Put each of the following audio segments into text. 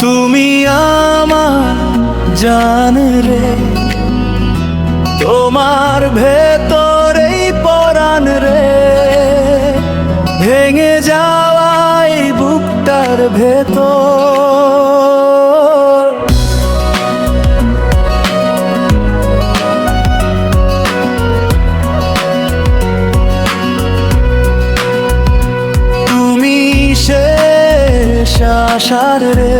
তুমি আমার জান রে। তোমার ভেতরেই পরাণ রে। ভেঙে যাওয়াই বুকটার ভেতর। আশার রে।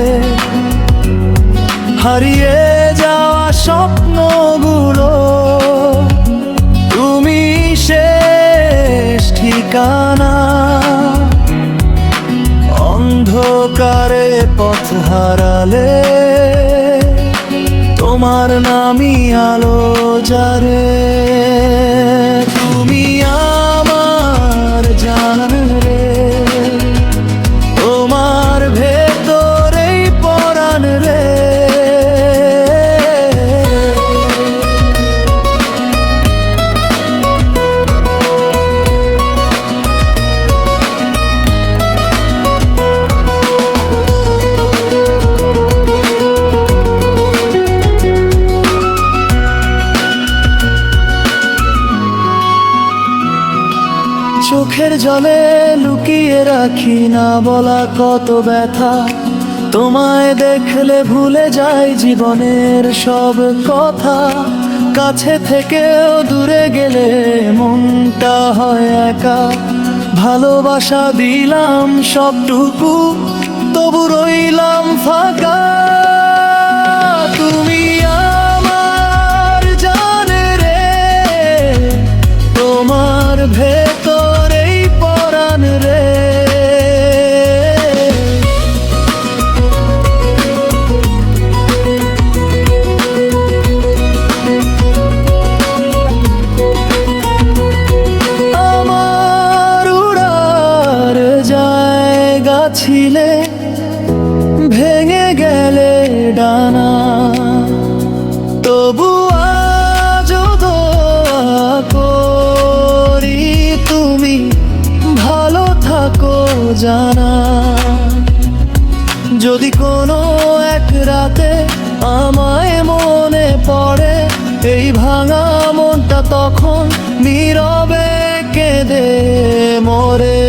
হারিয়ে যাওয়া স্বপ্নগুলো, তুমি শেষ ঠিকানা। অন্ধকারে পথ হারালে, তোমার নামি আলো যারে। চোখের জলে লুকিয়ে রাখি না বলা কত ব্যথা। তোমায় দেখলে ভুলে যাই জীবনের সব কথা। কাছে থেকেও দূরে গেলে মনটা হয় একা। ভালোবাসা দিলাম সবটুকু, তবু রইলাম ফাঁকা। ছিলে ভেঙে গেলে ডানা। তবু করি তুমি ভালো থাকো জানা। যদি কোনো এক রাতে আমায় মনে পড়ে, এই ভাঙা মনটা তখন নীরবে কেঁদে মরে।